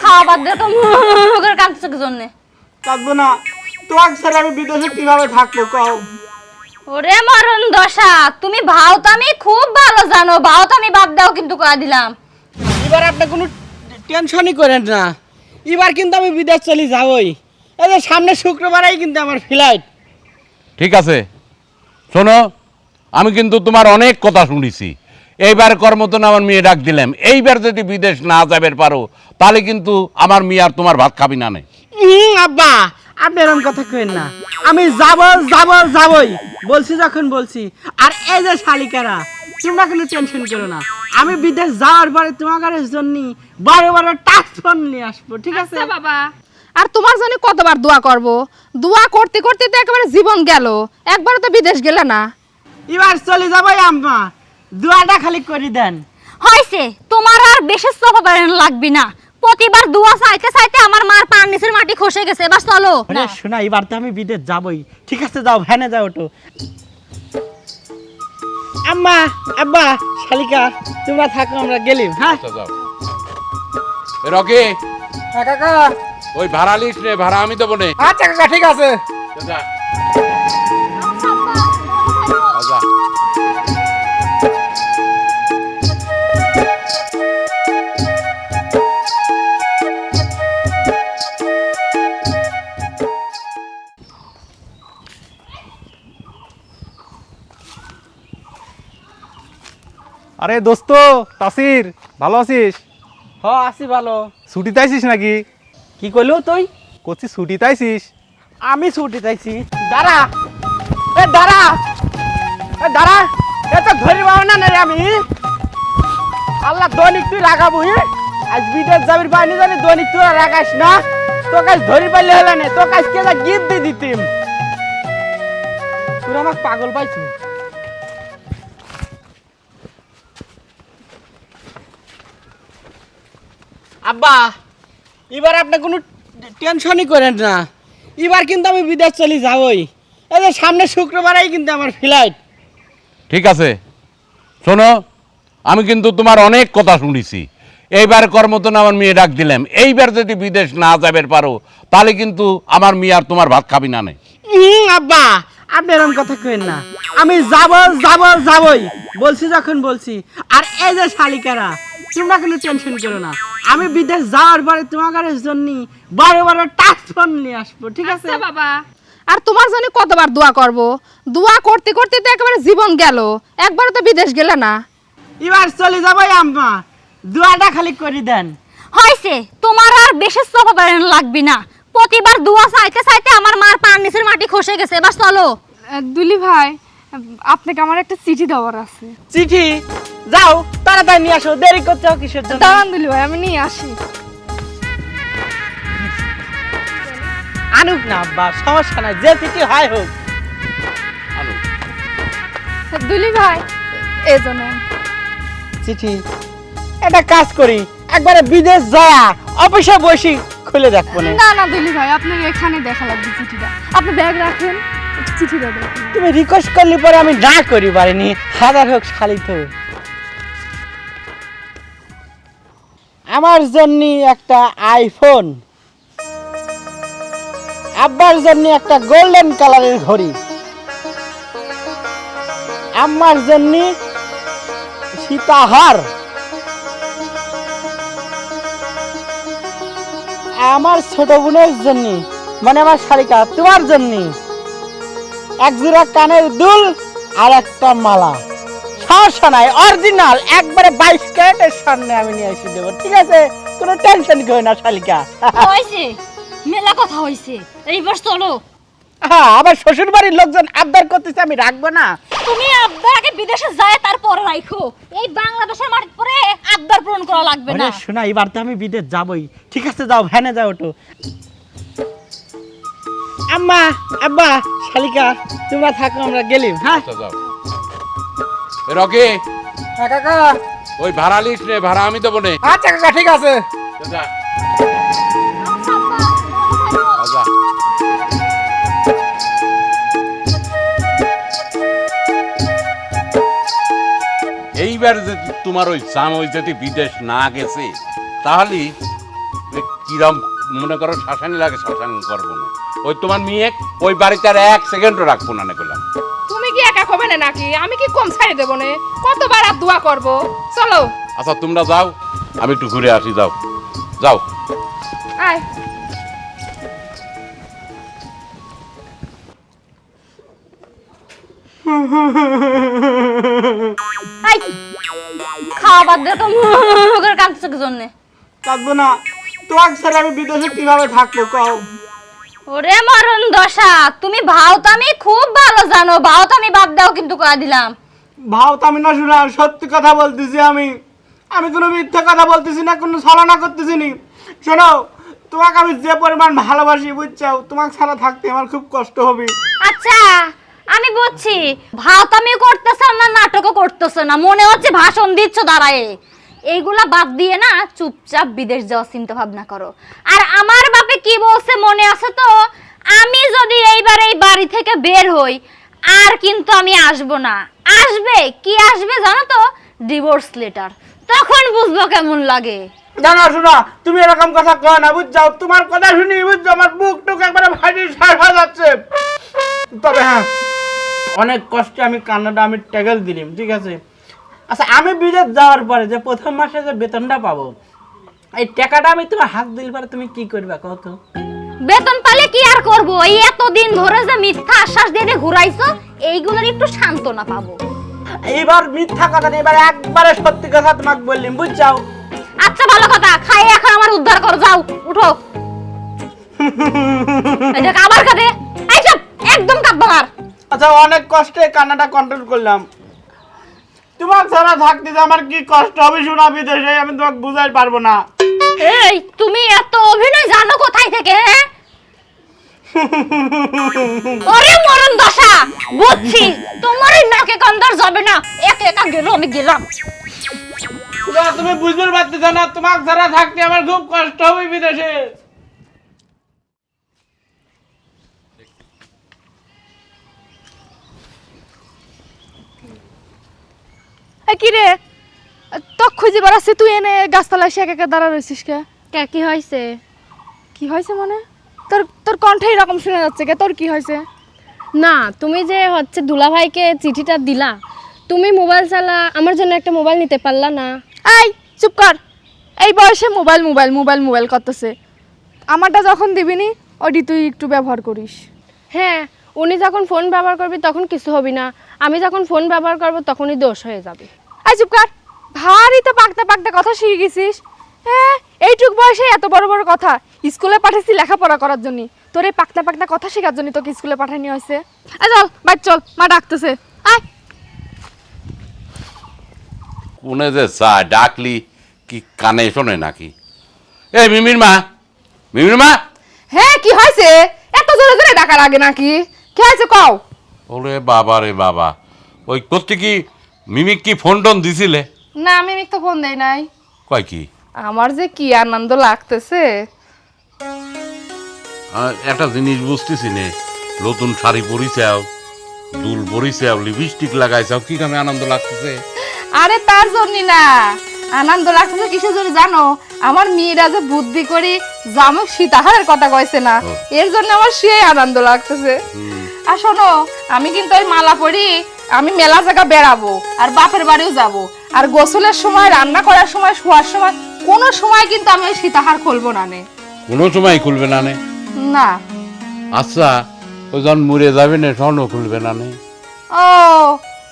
খাওয়া বাদ তো। মুখ করে কাঁদছে কি জন্যে। কাঁদবো না। তোমাকে ছাড়া আমি বিদেশে কীভাবে থাকব কও? ওরে মরণ দশা তুমি খুব ভালো জানো বাদ দাও কিন্তু কয়া দিলাম। এবার আপনি কোনো টেনশনই করেন না। এবার কিন্তু আমি বিদেশ চলে যাবই। এই যে সামনে শুক্রবারেই কিন্তু আমার ফ্লাইট ঠিক আছে। শোনো আমি কিন্তু তোমার অনেক কথা শুনেছি। এইবার কর মতন আমার মেয়ে ডাক দিলাম। এইবার যদি বিদেশ না যাবের পারো তাহলে কিন্তু আমার মেয়ে আর তোমার ভাত খাবি না নে হুম আব্বা আপনি এরকম কথা কেন না। আমি যাব যাব যাবই। বলছি যখন বলছি আর এই যে শালিকারা তোমরা কোনো টেনশন করো না। আমি বিদেশ যাওয়ার পরে তোমাদের জন্য বড় বড় টাচ ফোন নিয়ে আসব ঠিক আছে? বাবা। আর তোমার জন্য কতবার দোয়া করব? দোয়া করতে করতে তো একেবারে জীবন গেল। একবারও তো বিদেশ গেলে না। এবার চলে যাবই আম্মা। দোয়াটা খালি করে দেন। হয়েছে তোমার আর বেশি সফা লাগবে না। প্রতিবার দুয়া চাইতে চাইতে আমার মার পান নিচের মাটি খসে গেছে এবার চলো। আরে শোনা এবার তো আমি বিদেশ যাবই। ঠিক আছে যাও ভ্যানে যাও ওটো আম্মা আব্বা শালিকা তোমরা থাকো আমরা গেলিম হ্যাঁ? আচ্ছা, যাও। এ রকি। কাকা। ওই ভাড়া লিস্ট রে ভাড়া আমি দেবো নে। আচ্ছা কাকা ঠিক আছে। যা। যা। আরে দোস্ত তাসির ভালো আছিস? হ আসি ভালো। ছুটিতে আইসিস নাকি? কি কইলো তুই? করছি ছুটিতে আইসিস আমি ছুটি চাইছি। দাঁড়া। এ দাঁড়া। এ দাঁড়া। এ তো ধরি পাবো না রে আমি। আল্লাহ দৈনিক তুই লাগাবো? আজ বিদেশ যাবির পাইনি জানি দৈনিক তুই আর রাখাস না। তো কাজ ধরি পাইলে হলে না তো কাজ কে গিফট দিয়ে দিতিম? তুই আমাকে পাগল পাইছু? আব্বা এবার আপনি কোনো টেনশনই করেন না। এবার কিন্তু আমি বিদেশ চলে যাবই। এই যে সামনে শুক্রবারেই কিন্তু আমার ফ্লাইট ঠিক আছে। শোনো আমি কিন্তু তোমার অনেক কথা শুনেছি। এইবার কর মতন আমার মেয়ে ডাক দিলাম। এইবার যদি বিদেশ না যাবের পারো তাহলে কিন্তু আমার মেয়ে আর তোমার ভাত খাবি না নে। হুম আব্বা আপনি এরকম কথা কেন না। আমি যাব যাব যাবই। বলছি যখন বলছি। আর এই যে শালিকারা তোমরা কোনো টেনশন করো না। আমি বিদেশ যাওয়ার পরে তোমাদের জন্য বড় বড় টাচ ফোন নিয়ে আসব ঠিক আছে? বাবা। আর তোমার জন্য কতবার দোয়া করব? দোয়া করতে করতে তো একেবারে জীবন গেল। একবারও তো বিদেশ গেলে না। এবার চলে যাবই আম্মা। দোয়াটা খালি করে দেন। হয়েছে। তোমার আর বেশি সফা লাগবে না। প্রতিবার দুয়া চাইতে চাইতে আমার মার পান নিচের মাটি খসে গেছে। এবার চলো। দুলি ভাই আপনাকে আমার একটা চিঠি দেওয়ার আছে। চিঠি? যাও তাড়াতাড়ি নিয়ে আসো দেরি করতে হবে কিসের জন্য? দাঁড়ান দুলি ভাই আমি নিয়ে আসি। আনুক না আব্বা সমস্যা নাই যে চিঠি হয় হোক। দুলি ভাই এই জন্য চিঠি একটা কাজ করি একবারে বিদেশ যায় অফিসে বসি খুলে দেখব না। না না দুলি ভাই আপনার এখানে দেখা লাগবে চিঠিটা। আপনি ব্যাগ রাখেন। তুমি রিকোয়েস্ট করলে পরে আমি না করি পারিনি। হাজার হোক শালি তো। আমার জন্য একটা আইফোন আব্বার জন্য একটা গোল্ডেন কালারের ঘড়ি। আমার জন্য সীতাহার। আমার ছোট বোনের জন্য মানে আমার শালিকা, তোমার জন্য। এক জোড়া কানের দুল আর একটা মালা। সমস্যা নাই অরিজিনাল একবারে বাইশ ক্যারেটের সামনে আমি নিয়ে এসে দেবো ঠিক আছে? কোনো টেনশন করো না শালিকা। হয়েছে মেলা কথা হয়েছে। এইবার চলো। হ্যাঁ আমার শ্বশুর বাড়ির লোকজন আবদার করতেছে আমি রাখব না। তুমি আবদার আগে বিদেশে যায় তারপরে রাখো এই বাংলাদেশের মাটির পরে আবদার পূরণ করা লাগবে না। শোনা এবার তো আমি বিদেশ যাবই। ঠিক আছে যাও ভ্যানে যাও ওটো আম্মা আব্বা শালিকা তোমরা থাকো আমরা গেলিম হ্যাঁ? আচ্ছা, যাও। এ রকি। হ্যাঁ কাকা। ওই ভাড়া লিস নে ভাড়া আমি দেবো নে। আচ্ছা কাকা ঠিক আছে। যা। যা। এইবার যদি তোমার ওই জামাই যদি বিদেশ না গেছে তাহলে কিরম মনে করো শাসানি লাগে শাসানি করব না। ওই তোমার মেয়ে ওই বাড়িতে আর এক সেকেন্ডও রাখব না না করলাম তুমি কি একা কবে না নাকি? আমি কি কম ছাড়ি দেবো না? কতবার আর দোয়া করব? চলো। আচ্ছা তোমরা যাও আমি একটু ঘুরে আসি যাও। যাও। আয়। আই খাওয়া বাদ দিয়ে তো। করে কাঁদছে কি কাঁদবো না। তোমাকে স্যার আমি বিদেশে কীভাবে থাকব কও? ওরে মরণ দশা তুমি ভাও তো আমি খুব ভালো জানো ভাও তো আমি বাদ দাও কিন্তু কয়া দিলাম। ভাও তো আমি না শোনা সত্যি কথা বলতেছি আমি। আমি কোনো মিথ্যা কথা বলতেছি না কোনো ছলনা করতেছি নি। শোনো তোমাকে আমি যে পরিমাণ ভালোবাসি বুঝছ তোমাকে ছাড়া থাকতে আমার খুব কষ্ট হবে। আচ্ছা আমি বুঝছি ভাও তো আমি করতেছ না নাটকও করতেছ না মনে হচ্ছে ভাষণ দিচ্ছ দাঁড়ায়। এইগুলা বাদ দিয়ে না চুপচাপ বিদেশ যাওয়ার চিন্তা ভাবনা করো। আর আমার বাপে কি বলছে মনে আছে তো? আমি যদি এইবার এই বাড়ি থেকে বের হই, আর কিন্তু আমি আসব না। আসবে? কি আসবে জানো তো? ডিভোর্স লেটার তখন বুঝব কেমন লাগে। না না শোনা, তুমি এরকম কথা কয় না বুঝছ তোমার কথা শুনি, বুঝছ? আমার বুক টুক একবারে ভাজি সার হয়ে যাচ্ছে। তবে হ্যাঁ অনেক কষ্টে আমি কান্নাটা, আমি ট্যাগেল দিলাম, ঠিক আছে? আচ্ছা আমি বিদেশ যাওয়ার পরে যে প্রথম মাসে যে বেতনটা পাবো এই টাকাটা আমি তোমার হাত দিল পরে তুমি কি করবে কত বেতন পালে কি আর করব? এই এতদিন ধরে যে মিথ্যা আশ্বাস দিয়ে দিয়ে ঘুরাইছো এইগুলোর একটু সান্ত্বনা পাবো। এইবার মিথ্যা কথা নেই এবার একবারে সত্যি কথা তোমাকে বললাম বুঝছ আচ্ছা ভালো কথা। খাই এখন আমার উদ্ধার করো যাও উঠো। দেখ আবার কাঁদে এই সব একদম কাঁদবো আর আচ্ছা অনেক কষ্টে কান্নাটা কন্ট্রোল করলাম। তোমার ছাড়া থাকতে যে আমার কি কষ্ট? হবে শোনা বিদেশে আমি তোমাকে বুঝাই পারব না। এই তুমি এত অভিনয় জানো কোথায় থেকে হ্যাঁ ওরে মরণ দশা বুঝছি। তোমার এই নাকে কান্দার যাবে না একা একা গেল আমি গেলাম। তুমি বুঝতে পারতেছ না তোমার ছাড়া থাকতে আমার খুব কষ্ট হবে বিদেশে। কি রে? তো খুঁজে বেড়াচ্ছি তুই এনে গাছতলায় এসে একা একা দাঁড়া রয়েছিস কে? কে কি হয়েছে? কি হয়েছে মানে? তোর তোর কণ্ঠে এরকম শোনা যাচ্ছে কে? তোর কি হয়েছে? না তুমি যে হচ্ছে দুলাভাইকে চিঠিটা দিলা তুমি মোবাইল চালা আমার জন্য একটা মোবাইল নিতে পারলা না। এই চুপ কর। এই বয়সে মোবাইল মোবাইল মোবাইল মোবাইল করতেছে। আমারটা যখন দিবিনি ওটি তুই একটু ব্যবহার করিস। হ্যাঁ উনি যখন ফোন ব্যবহার করবি তখন কিছু হবে না। আমি যখন ফোন ব্যবহার করব তখনই দোষ হয়ে যাবে। এই চুপ কর। ভারী তো পাকতে পাকতে কথা শিখে গেছিস। হ্যাঁ এইটুক বয়সে এত বড় বড় কথা স্কুলে পাঠাইছি লেখাপড়া করার জন্য। তোর এই পাকতে পাকতে কথা শেখার জন্য তোকে স্কুলে পাঠানি হয়েছে। এই চল বাইর চল মা ডাকতেছে। আয়। কোনে যে চায় ডাকলি কি কানে শোনে নাকি? এ মিমির মা মিমির মা। হ্যাঁ কি হয়েছে? এত জোরে জোরে ডাকার আগে নাকি? কি হয়েছে কও। ওরে বাবা রে বাবা ওই করতে কি মিমিক কি ফোন টোন দিছিলে? না আমি মিথ্যা ফোন দেই নাই। কয় কি? আমার যে কি আনন্দ লাগতেছে। আহ, একটা জিনিস বুঝতেছি নে নতুন শাড়ি পরিছাও দুল পরিছাও লিপস্টিক লাগাইছাও কি কামে আনন্দ লাগতেছে? আরে তার জন্য না আনন্দ লাগতেছে কিসের জন্য জানো? আমার মেয়েরা যে বুদ্ধি করি জামক সীতাহারের কথা কইছে না ও। এর জন্য আমার সেই আনন্দ লাগতেছে। আর শোনো আমি কিন্তু ওই মালা পরি আমি মেলা জায়গা বেড়াবো আর বাপের বাড়িও যাব। আর গোসলের সময় রান্না করার সময় শোয়ার সময় কোনো সময় কিন্তু আমি ওই সীতাহার খুলবো না নে। কোনো সময় খুলবে না নে? না। আচ্ছা ওই যখন মরে যাবে না স্বর্ণ খুলবে না নে। ও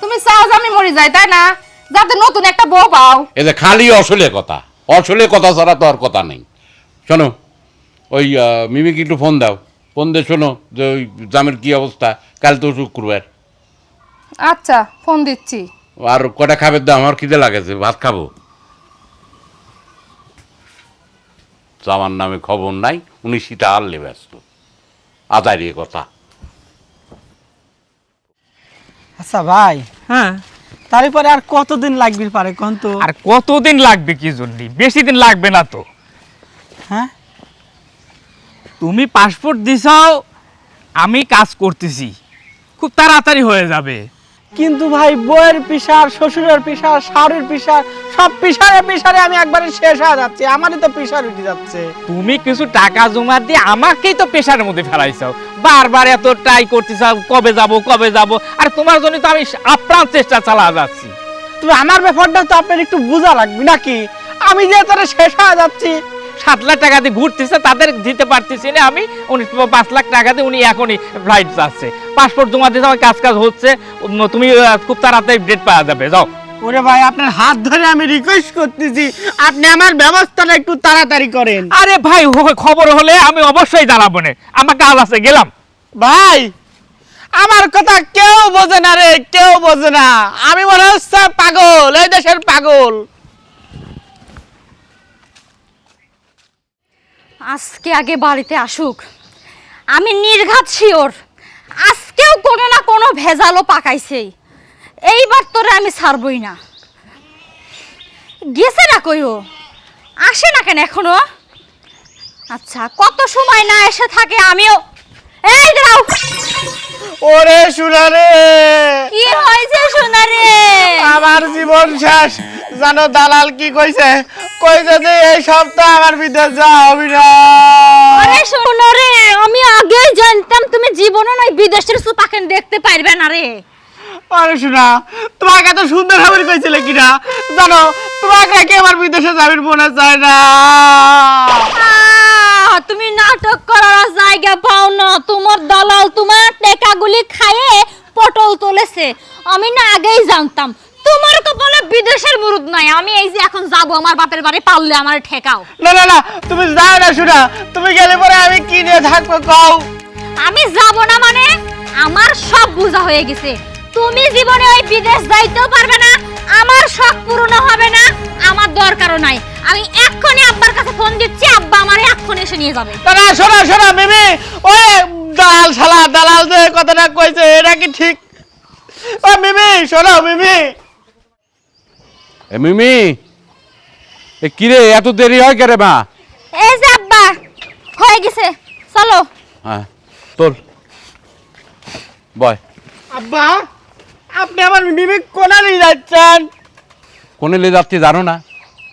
তুমি চাও যে আমি মরে যাই তাই না? যাতে নতুন একটা বউ পাও। এই যে খালি অসলে কথা অসলে কথা ছাড়া তো আর কথা নেই। শোনো ওই মিমিকে একটু ফোন দাও। ফোন দিয়ে শোনো যে ওই জামের কি অবস্থা কাল তো শুক্রবার। আচ্ছা ফোন দিচ্ছি। আর কটা খাবার দাও? আমার খিদে লাগেছে ভাত খাব। জামার নামে খবর নাই উনি সীতা আনলে ব্যস্ত আদারি কথা। আচ্ছা ভাই হ্যাঁ। তারপরে আর কতদিন লাগবে পারে কোন তো? আর কতদিন লাগবে কি জন্য? বেশি দিন লাগবে না তো। হ্যাঁ? তুমি পাসপোর্ট দিছাও আমি কাজ করতেছি। খুব তাড়াতাড়ি হয়ে যাবে। কিন্তু ভাই বউয়ের পিসার শ্বশুরের পিসার শাড়ির পিসার সব পিসারে পিসারে আমি একবারে শেষ হয়ে যাচ্ছি। আমারই তো পিসার উঠে যাচ্ছে। তুমি কিছু টাকা জমা দিয়ে আমাকেই তো পেশার মধ্যে ফেলাইছাও বারবার এত ট্রাই করতেছাও কবে যাব কবে যাব আর তোমার জন্য তো আমি আপ্রাণ চেষ্টা চালা যাচ্ছি। তুমি আমার ব্যাপারটা তো আপনার একটু বোঝা লাগবে নাকি? আমি যে তোরা শেষ হয়ে যাচ্ছি সাত লাখ টাকা দিয়ে ঘুরতেছে তাদের দিতে পারতেছি না আমি। উনি পাঁচ লাখ টাকা দিয়ে উনি এখনই ফ্লাইট যাচ্ছে। পাসপোর্ট জমা দিতে আমার কাজ কাজ হচ্ছে। তুমি খুব তাড়াতাড়ি ডেট পাওয়া যাবে যাও। ওরে ভাই আপনার হাত ধরে আমি রিকোয়েস্ট করতেছি। আপনি আমার ব্যবস্থাটা একটু তাড়াতাড়ি করেন। আরে ভাই খবর হলে আমি অবশ্যই জানাব না। আমার কাজ আছে গেলাম। ভাই আমার কথা কেউ বোঝে না রে কেউ বোঝে না। আমি মনে হচ্ছে পাগল এই দেশের পাগল। আজকে আগে বাড়িতে আসুক। আমি নির্ঘাত শিওর, আজকেও কোনো না কোনো ভেজালও পাকাইছেই এইবার তোরে আমি ছাড়বই না। গেছে না কইও আসে না কেন এখনও? আচ্ছা কত সময় না এসে থাকে আমিও এই দাঁড়াও। ওরে রে কি হয়েছে সোনা রে আমার জীবন শেষ। জানো দালাল কি কইছে? কইছে যে এই সপ্তাহ আমার বিদেশ যাওয়া হবে না। আরে শোনো রে আমি আগেই জানতাম তুমি জীবনে নয় বিদেশের সুপাকেন দেখতে পারবে না রে। আরে শোনা তোমাকে এত সুন্দর খবর কইছিলে কিনা? জানো তোমাকে নাকি আমার বিদেশে যাবেন মনে চায় না। তুমি নাটক করার জায়গা পাও না। তোমার দালাল তোমার টেকাগুলি খায়ে পটল তুলেছে। আমি না আগেই জানতাম। তোমার কপালে বিদেশের মুরুদ নাই। আমি এই যে এখন যাব আমার বাপের বাড়ি পারলে আমার ঠেকাও। না না না তুমি যাও না শোনা। তুমি গেলে পরে আমি কি নিয়ে থাকব কও? আমি যাব না মানে আমার সব বোঝা হয়ে গেছে। তুমি জীবনে ওই বিদেশ যাইতেও পারবে না আমার শখ পূরণ হবে না আমার দরকারও নাই। আমি এক্ষুনি আব্বার কাছে ফোন দিচ্ছি আব্বা আমার এক্ষুনি এসে নিয়ে যাবে। না শোনা শোনা মিমি ওই দালাল শালা দালাল যে কথাটা কইছে এটা কি ঠিক? ও মিমি শোনো মিমি। এ মিমি এ কিরে এত দেরি হয় কে রে মা? এই যে আব্বা হয়ে গেছে চলো। হ্যাঁ তোর। বয়। আব্বা আপনি আমার মিমি কোনা নিয়ে যাচ্ছেন? কোনে লে যাচ্ছি জানো না?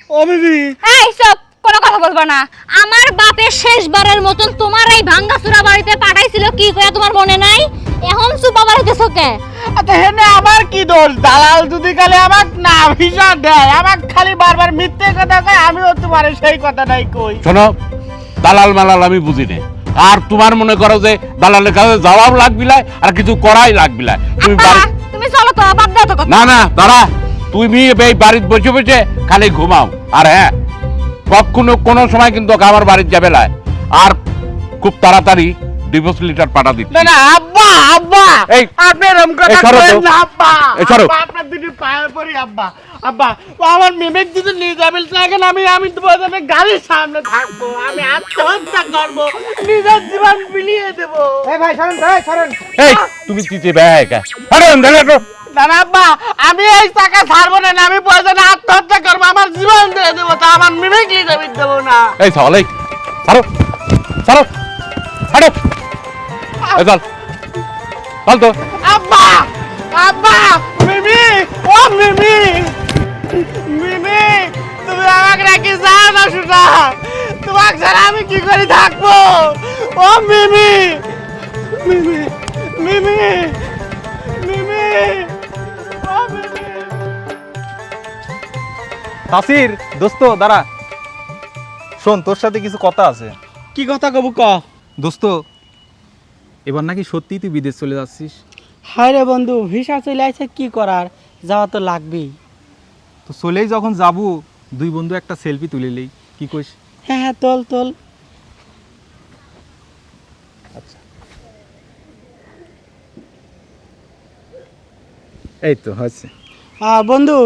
ও মিমি। এই সব কোনো কথা বলব না। আমার বাপের শেষবারের মতন তোমার এই ভাঙ্গাচুরা বাড়িতে পাঠাইছিল কি করে তোমার মনে নাই? এখন সুপা বাড়িতে কে? আচ্ছা হেনে আমার কি দোষ? দালাল যদি খালি আমাক না ভিসা দেয় আমাক খালি বারবার মিথ্যে কথা কয় আমিও তোমার সেই কথাটাই কই। শোনো দালাল মালাল আমি বুঝি নে। আর তোমার মনে করো যে দালালের কাছে যাওয়াও লাগবিলা আর কিছু করাই লাগবিলা তুমি বাড়ি তুমি চলো তো, বাদ দাও তো কথা। না না, দাঁড়া। তুমি এই বাড়িতে বসে বসে খালি ঘুমাও। আর হ্যাঁ কখনো কোনো সময় কিন্তু আমার বাড়িতে যাবে না। আর খুব তাড়াতাড়ি ডিভোর্স লিটার পাঠা দিচ্ছি। না না আব্বা আব্বা! এই, আপনি এরকম কথা। করেন না আব্বা। আব্বা, আপনার দুটি পায়ে পড়ি আব্বা আব্বা। ও আমার মিমিক যদি নিয়ে যাবেন থাকেন আমি আমি জন্য গাড়ির সামনে থাকব আমি আত্মহত্যা করব নিজের জীবন বিলিয়ে দেবো। এই ভাই সরেন ভাই সরেন। এই তুমি দিতে ব্যাগ আরে দেখো না না আব্বা আমি এই টাকা ছাড়বো না না, আমি প্রয়োজনে আত্মহত্যা করব আমার জীবন দিয়ে দেবো তা আমার মিমিক নিয়ে দেবো না। এই এই। ছাড়ো। ছাড়ো। ছাড়ো। চল। চল তো। আব্বা! আব্বা! মিমি! ও মিমি! মিমি! তুমি আমাকে রাখি যাও না। শুনা তোমাকে ছাড়া আমি কি করে থাকব? ও মিমি! মিমি! মিমি! মিমি! ও মিমি! তাসির দোস্ত দাঁড়া। শোন তোর সাথে কিছু কথা আছে। কি কথা কবু ক? দোস্ত এবার নাকি সত্যি তুই বিদেশ চলে যাচ্ছিস? হায় রে বন্ধু ভিসা চলে আসছে কি করার? যাওয়া তো লাগবেই। তো চলেই যখন যাব দুই বন্ধু একটা সেলফি তুলে নেই। কি কইস? হ্যাঁ হ্যাঁ তোল তোল। এই তো হচ্ছে বন্ধু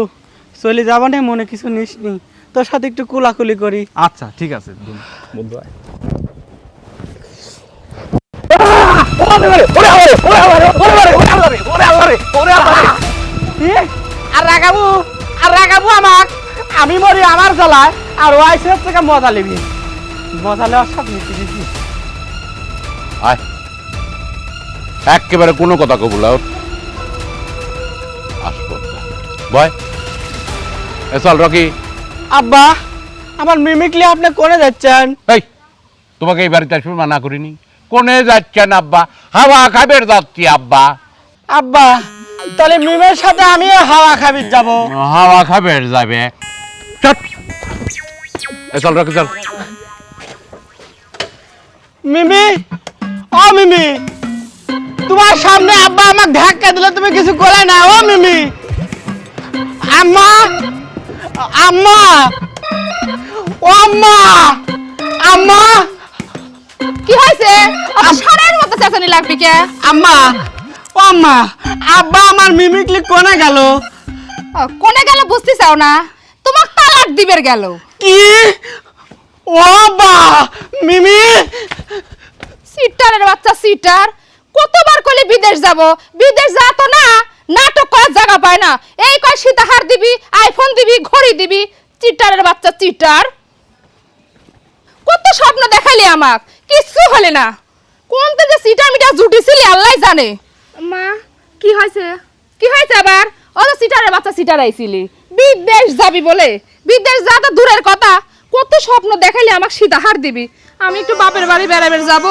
চলে যাবা না মনে কিছু নিস নি। তোর সাথে একটু কুলাকুলি করি। আচ্ছা ঠিক আছে বন্ধু- বন্ধু আয়। আর আর আমাক আমি মরি আমার জ্বালায় আর ও থেকে মজা লিবি মজা লেওয়ার সব দিছি আয় একেবারে কোনো কথা কবুল আসপর্দা এ চল রকি আব্বা আমার মিমিকলি আপনি কোনে যাচ্ছেন এই তোমাকে এই বাড়িতে আসবে মানা করিনি কোনে যাচ্ছেন আব্বা হাওয়া খাবের যাচ্ছি আব্বা। আব্বা তাহলে মিমের সাথে আমিও হাওয়া খাবি যাব। হাওয়া খাবের যাবে। চল রকি চল। মিমি ও মিমি তোমার সামনে আব্বা আমাকে ধাক্কা দিলে তুমি কিছু করে না ও মিমি। আম্মা আম্মা ও আম্মা আম্মা। কি হয়েছে? সারের মতো চেঁচানি লাগবে কে? আম্মা ও আম্মা আব্বা আমার মিমিকলি কোনে গেল? কোনে গেল বুঝতে চাও না। তোমাক তালাক দিবের গেল। কি? ও বা মিমি? সিটারের বাচ্চা সিটার। কতবার কইলে বিদেশ যাব? বিদেশ যা তো না নাটক করার জায়গা পায় না। এই কয় সীতাহার দিবি আইফোন দিবি ঘড়ি দিবি চিটারের বাচ্চা চিটার। কত স্বপ্ন দেখালি আমাক। কিচ্ছু হলে না। কোনতে যে সিটার মিটার জুটিছিলি আল্লাহ জানে। মা কি হয়েছে? কি হয়েছে আবার? ও তো সিটারের বাচ্চা সিটার আইছিলি। বিদেশ যাবি বলে। বিদেশ যা তো দূরের কথা। কত স্বপ্ন দেখালি আমাকে সীতাহার দিবি। আমি একটু বাপের বাড়ি বেড়াবের যাব।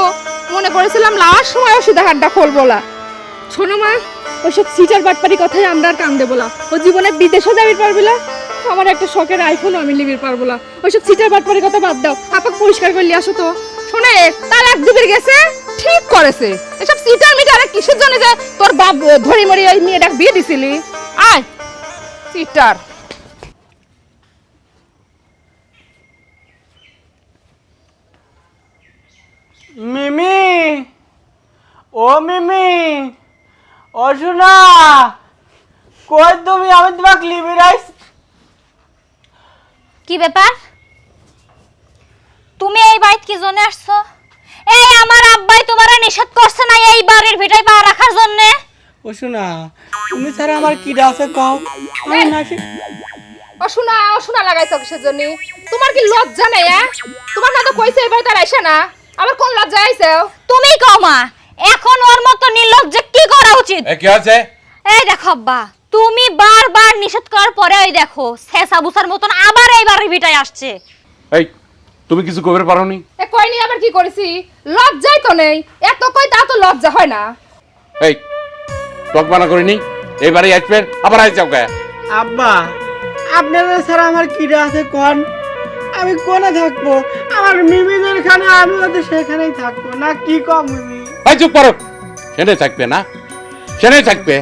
মনে করেছিলাম লাওয়ার সময়ও সীতাহারটা খুলবো না শোনো মা ওইসব সিটার বাটপারি কথাই আমরা আর কান দেবো না ও জীবনে বিদেশও যাবির পারবি না আমার একটা শখের আইফোনও আমি লিবির পারব না ওইসব সিটার বাটপারি কথা বাদ দাও। আপাক পরিষ্কার করে নিয়ে আসো তো। শোনে তালাক দিবির গেছে ঠিক করেছে। এসব সিটার মিটারে কিসের জন্য যে তোর বাপ ধরি মরি ওই মেয়েটাকে বিয়ে দিছিলি? আয় সিটার। মিমি ও মিমি ও শোনা কই তুমি? আমি তোমাকে লিবি রাইস কি ব্যাপার? তুমি এই বাড়িতে কি জন্য আসছো? এই আমার আব্বাই তোমারে নিষেধ করছে না এই বাড়ির ভিটায় পা রাখার জন্য। ও শোনা তুমি ছাড়া আমার কি আছে কও? আমি নাকি অশুনা অশুনা লাগাইছো কিসের জন্য? তোমার কি লজ্জা নেই হ্যাঁ? তোমার না তো কইছে এবার তার আইসা না। আবার কোন লজ্জা আইছে? তুমি কও মা এখন ওর মতো নির্লজ্জে কি করা উচিত? এ কি আছে এই দেখো আব্বা তুমি বারবার নিষেধ করার পরে ওই দেখো শেষা বুসার মতন আবার এই বাড়ির ভিটায় আসছে। এই তুমি কিছু কবে পারোনি? এ কইনি আবার কি করেছি? লজ্জাই তো নেই। এত কই তা তো লজ্জা হয় না। এই টক বানা করিনি। এই বাড়ি আসবে আবার আই যাও কে আব্বা আপনাদের ছাড়া আমার কি আছে কোন? আমি কোনে থাকব? আমার মিমি যেখানে আমি তো সেখানেই থাকব। না কি কম মিমি? এই চুপ করো। সেনে থাকবে না। সেনে থাকবে।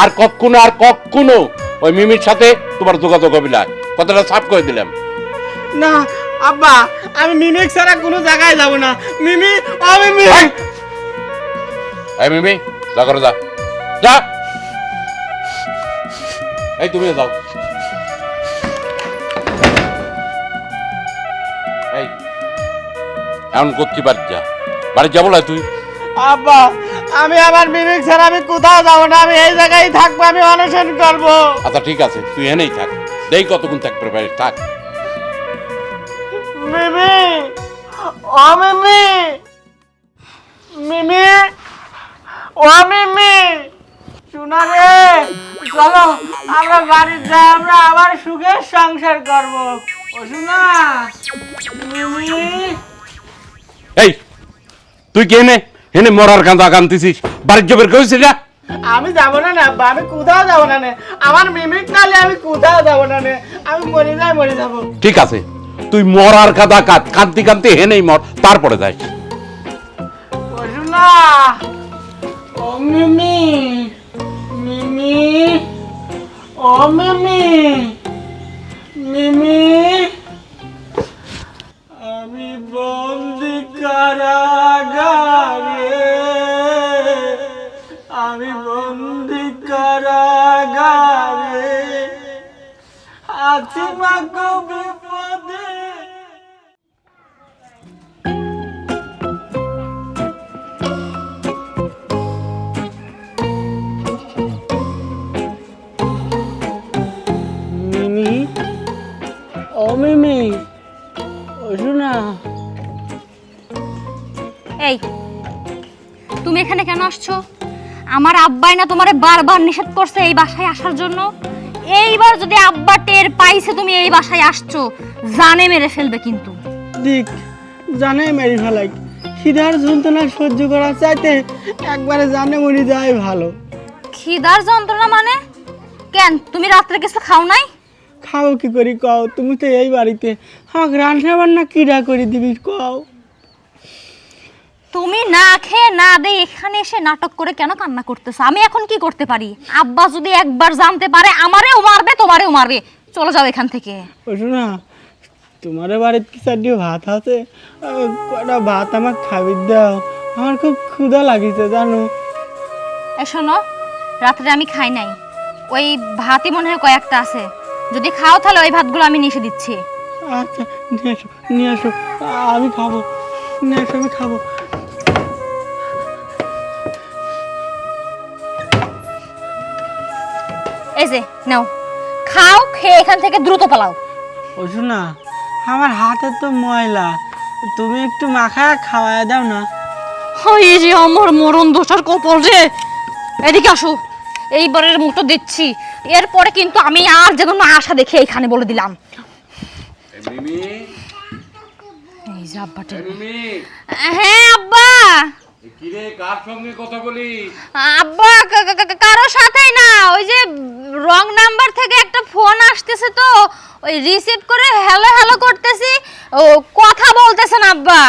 আর কখনো আর কখনো ওই মিমির সাথে তোমার যোগাযোগ হবে না। কথাটা সাফ করে দিলাম। না আব্বা আমি মিমিক ছাড়া কোনো জায়গায় যাব না। মিমি ও মিমি! এই! মিমি যা করো যা। যা! এই তুমি যাও। এই এমন করছি বাড়ি যা? বাড়ি যাব না তুই? আব্বা আমি আমার মিমিক ছাড়া আমি কোথাও যাব না। আমি এই জায়গায় থাকব আমি অনশন করব। আচ্ছা ঠিক আছে তুই এনেই থাক। দেই কতক্ষণ থাকবে বাড়ি থাক। মিমি ও মিমি মিমি ও মিমি। শোনা রে চলো আমরা বাড়ি যাই আমরা আবার সুখের সংসার করব। ও শোনা মিমি। এই তুই কে নে? হেনে মরার কান্দা কান্দিছিস। বাড়ির জবের কইছিস না আমি যাব না না আমি কোথাও যাব না নে। আমার মিমিক নালে আমি কোথাও যাব না নে। আমি মরে যাই মরে যাব। ঠিক আছে। তুই মরার কাদা কাঁদ। কান্তি কান্তি হেনেই মর, তারপরে যাই। আমি বন্দি কারাগারে আমি বন্দি কারাগারে আছি মাগো বিপদে। মিমি ও মিমি ও শোনা এই তুমি এখানে কেন আসছো? আমার আব্বাই না তোমারে বারবার নিষেধ করছে এই বাসায় আসার জন্য? এইবার যদি আব্বা টের পাইছে তুমি এই বাসায় আসছো জানে মেরে ফেলবে কিন্তু। দিক জানে মেরি ফেলাই খিদার যন্ত্রণা সহ্য করা চাইতে একবারে জানে মরি যায় ভালো। খিদার যন্ত্রণা মানে? কেন তুমি রাত্রে কিছু খাও নাই? খাও কি করি কও? তুমি তো এই বাড়িতে। আমাকে রান্না বান্না কিরা করে দিবি কও? তুমি না খেয়ে না দে এখানে এসে নাটক করে কেন কান্না করতেছো? আমি এখন কি করতে পারি? আব্বা যদি একবার জানতে পারে আমারেও মারবে তোমারেও মারবে। চলে যাও এখান থেকে। শোনা তোমার বাড়িতে কি চারটি ভাত আছে? কটা ভাত আমার খাবি দাও। আমার খুব ক্ষুধা লাগিছে জানো। এ শোনো রাত্রে আমি খাই নাই। ওই ভাতই মনে হয় কয়েকটা আছে। যদি খাও তাহলে ওই ভাতগুলো আমি নিষে দিচ্ছি। আচ্ছা নিয়ে আসো নিয়ে আসো আমি খাব নিয়ে আসো আমি খাব। এই যে নাও। খাও খেয়ে এখান থেকে দ্রুত পালাও। ওই শোনা আমার হাতে তো ময়লা। তুমি একটু মাখা খাওয়ায় দাও না। এই যে আমার মরণ দোষার কপাল রে এদিকে আসো। এইবারের মতো দিচ্ছি। এরপরে কিন্তু আমি আর যে কোনো আশা দেখে এখানে বলে দিলাম। এই যে আব্বাটা। হ্যাঁ আব্বা। কিরে কার সঙ্গে কথা বলি আব্বা সাথেই না। ওই যে রং নাম্বার থেকে একটা ফোন আসতেছে তো ওই রিসিভ করে হ্যালো হ্যালো করতেছি। ও কথা বলতেছেন আব্বা।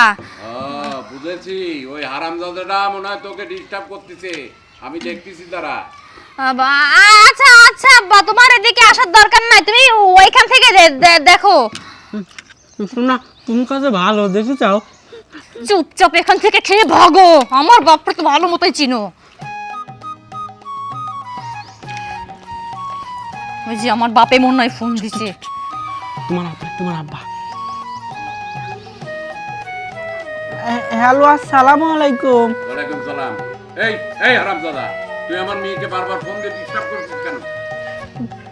বুঝেছি। ওই হারামজাদাটা মনে হয় তোকে ডিস্টার্ব করতেছে। আমি দেখতেছি তারা। আচ্ছা আচ্ছা আব্বা তোমার এদিকে আসার দরকার নাই। তুমি ওইখান থেকে দেখো। শোনা তুমি কাছে ভালো দেখে চাও চুপচাপ এখান থেকে খেয়ে ভাগো। আমার বাপরে তো ভালো মতোই চিনো। ওই যে আমার বাপে মনে হয় ফোন দিছে। তোমার আব্বা তোমার আব্বা। হ্যালো আসসালামু আলাইকুম। ওয়ালাইকুম সালাম। এই এই হারামজাদা। তুই আমার মেয়েকে বারবার ফোন দিয়ে ডিস্টার্ব করছিস কেন?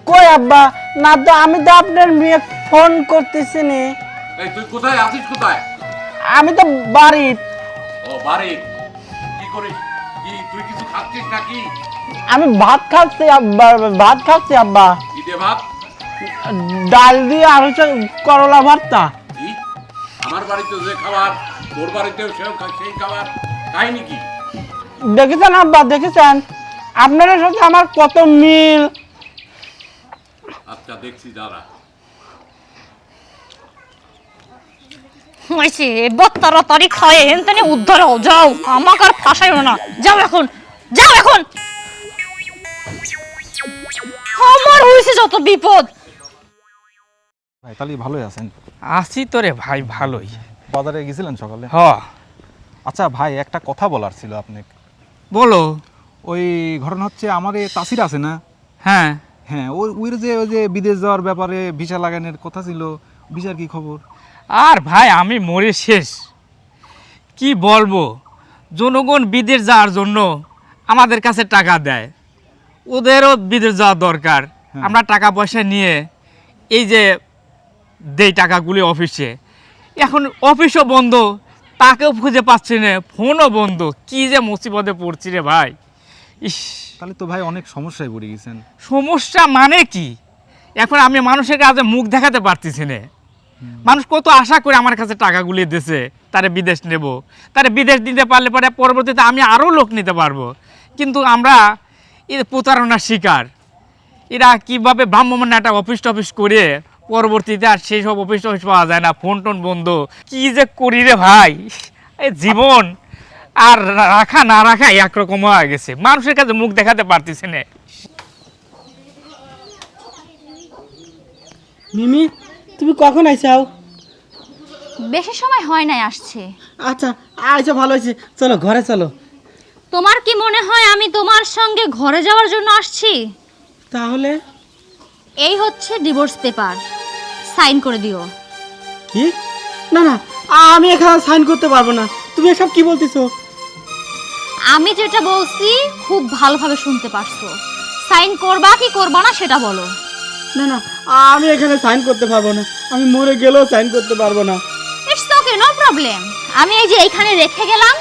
কই আব্বা? না তো আমি তো আপনার মেয়ে ফোন করতেছি নি। এই তুই কোথায়? আছিস কোথায়? আমি তো বাড়ির ও বাড়ি। কি করিস? কি তুই কিছু খাচ্ছিস নাকি? আমি ভাত খাচ্ছি আব্বা ভাত খাচ্ছি আব্বা। কি ভাত? ডাল দিয়ে আর হচ্ছে করলা ভর্তা। আমার বাড়িতে যে খাবার তোর বাড়িতেও সেই খাবার। দেখেছেন আব্বা দেখেছেন? আপনাদের সাথে আমার কত মিল? আচ্ছা দেখছি দাঁড়া। হয়েছে এবার তাড়াতাড়ি খায় এনতেনে উদ্ধার হও যাও আমাকে আর ফাঁসাইও না। যাও এখন যাও এখন। আমার হয়েছে যত বিপদ। ভাই তাহলে ভালোই আছেন? আসি তো রে ভাই ভালোই। বাজারে গেছিলেন সকালে? হ আচ্ছা ভাই একটা কথা বলার ছিল আপনাকে। বলো। ওই ঘটনা হচ্ছে আমার তাসির আছে না? হ্যাঁ। হ্যাঁ ওই ওই যে ওই যে বিদেশ যাওয়ার ব্যাপারে ভিসা লাগানোর কথা ছিল ভিসার কি খবর? আর ভাই আমি মরে শেষ। কি বলব? জনগণ বিদেশ যাওয়ার জন্য আমাদের কাছে টাকা দেয়। ওদেরও বিদেশ যাওয়া দরকার। আমরা টাকা পয়সা নিয়ে এই যে দেই টাকাগুলি অফিসে। এখন অফিসও বন্ধ তাকেও খুঁজে পাচ্ছি না ফোনও বন্ধ। কি যে মুসিবতে পড়ছি রে ভাই। ইস। তাহলে তো ভাই অনেক সমস্যায় পড়ে গেছেন। সমস্যা মানে কি? এখন আমি মানুষের কাছে মুখ দেখাতে পারতেছি না। মানুষ কত আশা করে আমার কাছে টাকা টাকাগুলি দিছে তারে বিদেশ নেব। তারে বিদেশ দিতে পারলে পরে পরবর্তীতে আমি আরও লোক নিতে পারব। কিন্তু আমরা এই প্রতারণার শিকার। এরা কীভাবে ভ্রাম্যমান একটা অফিস টফিস করে পরবর্তীতে আর সেই সব অফিস টফিস পাওয়া যায় না ফোন টোন বন্ধ। কি যে করি রে ভাই? এই জীবন। আর রাখা না রাখা একরকম হয়ে গেছে। মানুষের কাছে মুখ দেখাতে পারতেছে না। মিমি তুমি কখন আইসাও বেশি সময় হয় নাই আসছে। আচ্ছা আইসা ভালো হয়েছে চলো ঘরে চলো। তোমার কি মনে হয় আমি তোমার সঙ্গে ঘরে যাওয়ার জন্য আসছি? তাহলে? এই হচ্ছে ডিভোর্স পেপার সাইন করে দিও। কি? না না আমি এখানে সাইন করতে পারব না। তুমি এসব কি বলতেছো? আমি যেটা বলছি খুব ভালোভাবে শুনতে পারছ। সাইন করবা কি করবা না সেটা বলো। না না আমি এখানে সাইন করতে পারব না। আমি মরে গেলেও সাইন করতে পারব না। ইটস ওকে নো প্রবলেম আমি এই যে এইখানে রেখে গেলাম।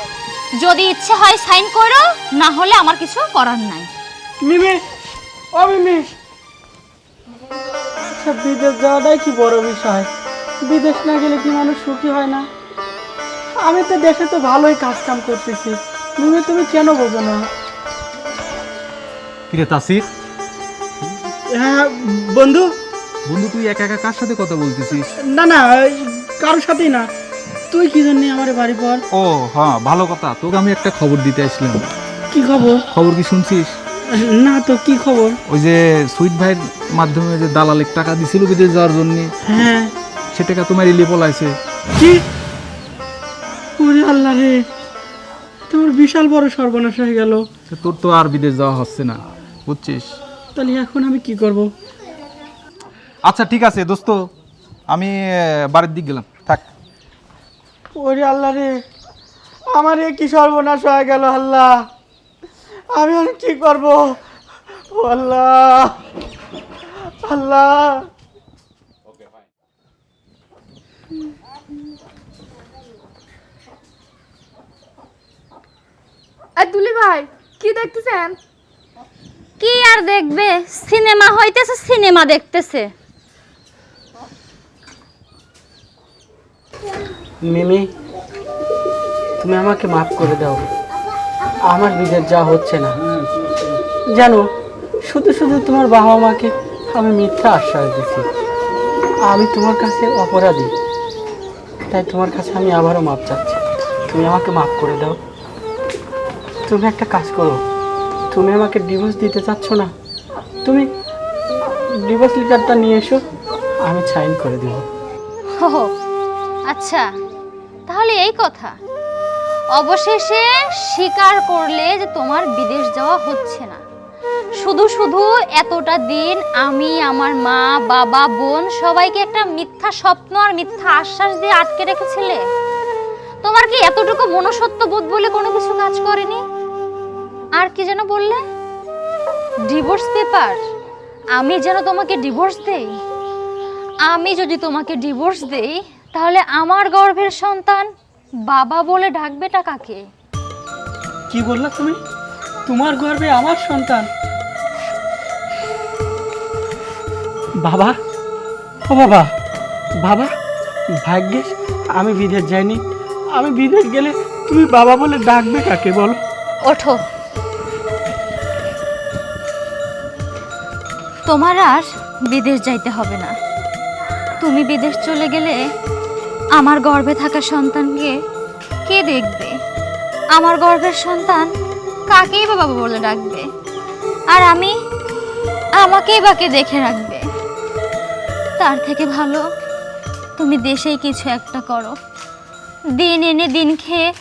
যদি ইচ্ছে হয় সাইন করো না হলে আমার কিছু করার নাই। মিমি ও মিমি। আচ্ছা বিদেশ যাওয়াটাই কি বড় বিষয়। বিদেশ না গেলে কি মানুষ সুখী হয় না? আমি তো দেশে তো ভালোই কাজ কাম করতেছি। মিমি তুমি কেন বোঝো না? কিরে তাসির? হ্যাঁ বন্ধু? বন্ধু তুই একা একা কার সাথে কথা বলতেছিস? না না কারোর সাথেই না। তুই কি জন্য আমার বাড়ি পর? ও হ্যাঁ ভালো কথা। তোকে আমি একটা খবর দিতে আসলাম। কি খবর? খবর কি শুনছিস? না তো কি খবর? ওই যে সুইট ভাইয়ের মাধ্যমে যে দালালের টাকা দিছিল বিদেশ যাওয়ার জন্য হ্যাঁ। সে টাকা তোমার ইলি পলাইছে কি? বিশাল বড় সর্বনাশ হয়ে গেল। তোর তো আর বিদেশ যাওয়া হচ্ছে না বুঝছিস? তাহলে এখন আমি কি করব? আচ্ছা ঠিক আছে দোস্ত আমি বাড়ির দিক গেলাম। থাক। ওরে আল্লাহ রে আমার এ কি সর্বনাশ হয়ে গেল আল্লাহ। আমি আর কি করব? আল্লাহ আল্লাহ। দুলি ভাই কি দেখতেছেন? কি আর দেখবে? সিনেমা হইতেছে সিনেমা দেখতেছে। মিমি তুমি আমাকে মাফ করে দাও। আমার বিদেশ যা হচ্ছে না। জানো শুধু শুধু তোমার বাবা মাকে আমি মিথ্যা আশ্বাস দিচ্ছি আমি তোমার কাছে অপরাধী। তাই তোমার কাছে আমি আবারও মাপ চাচ্ছি। তুমি আমাকে মাফ করে দাও। তুমি একটা কাজ করো। তুমি আমাকে ডিভোর্স দিতে চাচ্ছ না। তুমি ডিভোর্স লেটারটা নিয়ে এসো, আমি সাইন করে দেবো। আচ্ছা তাহলে এই কথা। অবশেষে স্বীকার করলে যে তোমার বিদেশ যাওয়া হচ্ছে না। শুধু শুধু এতটা দিন আমি, আমার মা, বাবা, বোন সবাইকে একটা মিথ্যা স্বপ্ন আর মিথ্যা আশ্বাস দিয়ে আটকে রেখেছিলে? তোমার কি এতটুকু মনসত্ব বোধ বলে কোনো কিছু কাজ করেনি? আর কি যেন বললে? ডিভোর্স পেপার আমি যেন তোমাকে ডিভোর্স দেই? আমি যদি তোমাকে ডিভোর্স দেই তাহলে আমার গর্ভের সন্তান বাবা বলে ডাকবেটা কাকে? কি বললা তুমি? তোমার গর্বে আমার সন্তান? বাবা? ও বাবা বাবা ভাগ্যেশ আমি বিদেশ যাইনি। আমি বিদেশ গেলে তুমি বাবা বলে ডাকবে কাকে বলো? ওঠো। তোমার আর বিদেশ যাইতে হবে না। তুমি বিদেশ চলে গেলে আমার গর্ভে থাকা সন্তানকে কে দেখবে? আমার গর্ভের সন্তান কাকেই বা বাবা বলে ডাকবে? আর আমি আমাকেই বা কে দেখে রাখবে? তার থেকে ভালো তুমি দেশেই কিছু একটা করো। দিন এনে দিন খেয়ে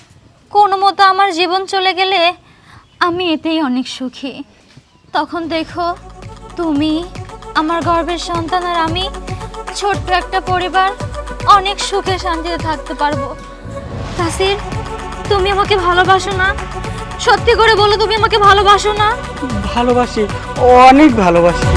কোনো মতো আমার জীবন চলে গেলে আমি এতেই অনেক সুখী। তখন দেখো তুমি, আমার গর্বের সন্তান আর আমি ছোট্ট একটা পরিবার, অনেক সুখে শান্তিতে থাকতে পারব। তাসির, তুমি আমাকে ভালোবাসো না। সত্যি করে বলো, তুমি আমাকে ভালোবাসো না। ভালোবাসি, অনেক ভালোবাসি।